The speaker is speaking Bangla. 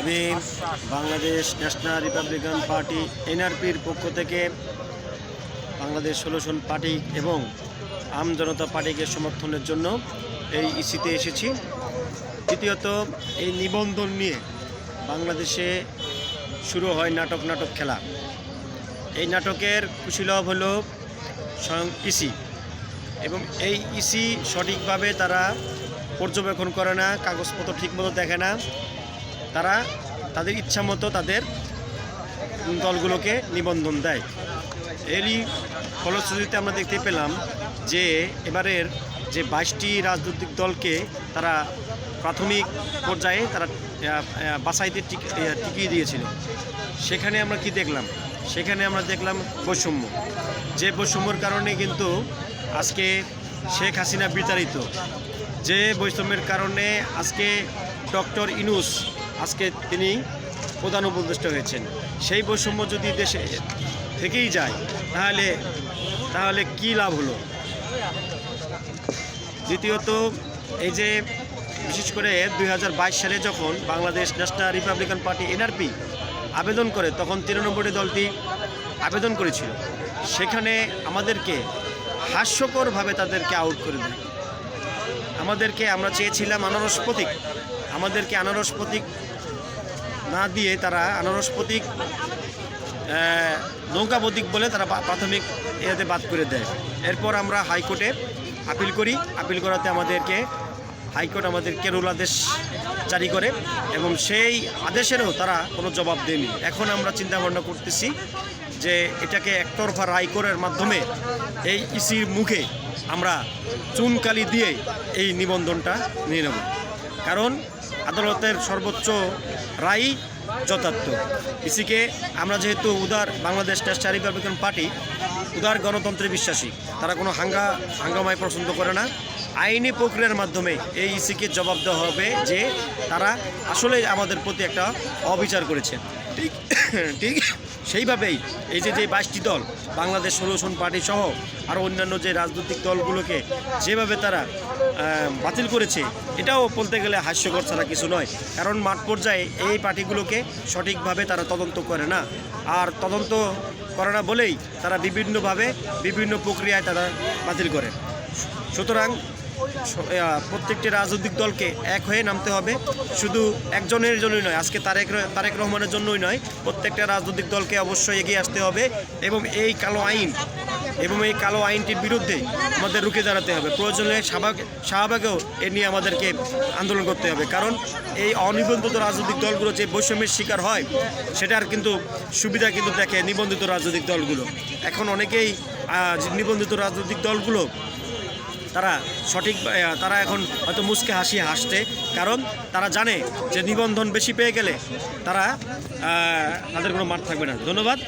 আমি বাংলাদেশ ন্যাশনাল রিপাবলিকান পার্টি, এনআরপির পক্ষ থেকে বাংলাদেশ সলিউশন পার্টি এবং আম জনতা পার্টিকে সমর্থনের জন্য এই ইসিতে এসেছি। দ্বিতীয়ত, এই নিবন্ধন নিয়ে বাংলাদেশে শুরু হয় নাটক নাটক খেলা। এই নাটকের কুশীলভ হল স্বয়ং ইসি এবং এই ইসি সঠিকভাবে তারা পর্যবেক্ষণ করে না, কাগজপত্র ঠিকমতো দেখে না। তারা তাদের ইচ্ছা মতো তাদের দলগুলোকে নিবন্ধন দেয়। এরই ফলশ্রুতিতে আমরা দেখতে পেলাম যে এবারের যে বাইশটি রাজনৈতিক দলকে তারা প্রাথমিক পর্যায়ে তারা টিক- টিকিয়ে দিয়েছিল। সেখানে আমরা কি দেখলাম? সেখানে আমরা দেখলাম বৈষম্য। যে বৈষম্যর কারণে কিন্তু আজকে শেখ হাসিনা বিতাড়িত। যে বৈষম্যের কারণে আজকে ডক্টর ইনুস আজকে তিনি প্রধান উপদেষ্টা হয়েছেন। সেই বৈষম্য যদি দেশে থেকেই যায়, তাহলে তাহলে কি লাভ হলো? দ্বিতীয়ত, এই যে, বিশেষ করে দু হাজার বাইশ সালে যখন Bangladesh National Republican Party NRP আবেদন করে, তখন তিরানব্বইটি দলটি আবেদন করেছিল। সেখানে আমাদেরকে হাস্যকরভাবে তাদেরকে আউট করে দেয়। আমাদেরকে আমরা চেয়েছিলাম আনারস প্রতীক। আমাদেরকে আনারস প্রতীক না দিয়ে তারা আনারস প্রতীক নৌকা প্রতীক বলে তারা প্রাথমিক এতে বাদ করে দেয়। এরপর আমরা হাইকোর্টে আপিল করি। আপিল করাতে আমাদেরকে হাইকোর্ট আমাদের কেরল আদেশ জারি করে এবং সেই আদেশেরও তারা কোনো জবাব দেয়নি। এখন আমরা চিন্তা ভাবনা করতেছি যে এটাকে একতরফা রায়কোরের মাধ্যমে এই ইসির মুখে আমরা চুনকালি দিয়ে এই নিবন্ধনটা নিয়ে নেব। কারণ আদালতের সর্বোচ্চ রায় যথার্থ। ইসিকে আমরা যেহেতু উদার বাংলাদেশ ন্যাশনাল রিপাবলিকান পার্টি, উদার গণতন্ত্রে বিশ্বাসী, তারা কোনো হাঙ্গা, হাঙ্গামায় পছন্দ করে না। আইনি প্রক্রিয়ার মাধ্যমে এই ইসিকে জবাব দেওয়া হবে যে তারা আসলে আমাদের প্রতি একটা অবিচার করেছে। ঠিক ঠিক? সেইভাবেই এই যে যে বাইশটি দল, বাংলাদেশ সলিউশন পার্টি সহ আরও অন্যান্য যে রাজনৈতিক দলগুলোকে যেভাবে তারা বাতিল করেছে, এটাও বলতে গেলে হাস্যকর ছাড়া কিছু নয়। কারণ মাঠ পর্যায়ে এই পার্টিগুলোকে সঠিকভাবে তারা তদন্ত করে না। আর তদন্ত করে না বলেই তারা বিভিন্নভাবে বিভিন্ন প্রক্রিয়ায় তারা বাতিল করে। সুতরাং প্রত্যেকটি রাজনৈতিক দলকে এক হয়ে নামতে হবে। শুধু একজনের জন্যই নয়, আজকে তারেক তারেক রহমানের জন্যই নয়, প্রত্যেকটা রাজনৈতিক দলকে অবশ্যই এগিয়ে আসতে হবে এবং এই কালো আইন এবং এই কালো আইনটির বিরুদ্ধে আমাদের রুখে দাঁড়াতে হবে। প্রয়োজনে শাহবাগ শাহবাগেও এ নিয়ে আমাদেরকে আন্দোলন করতে হবে। কারণ এই অনিবন্ধিত রাজনৈতিক দলগুলো যে বৈষম্যের শিকার হয়, সেটার কিন্তু সুবিধা কিন্তু দেখে নিবন্ধিত রাজনৈতিক দলগুলো। এখন অনেকেই নিবন্ধিত রাজনৈতিক দলগুলো তারা সঠিক তারা এখন হয়তো মুসকে হাসি হাসতে কারণ তারা জানে যে নিবন্ধন বেশি পেয়ে গেলে তারা তাদের কোনো মাঠ থাকবে না। ধন্যবাদ।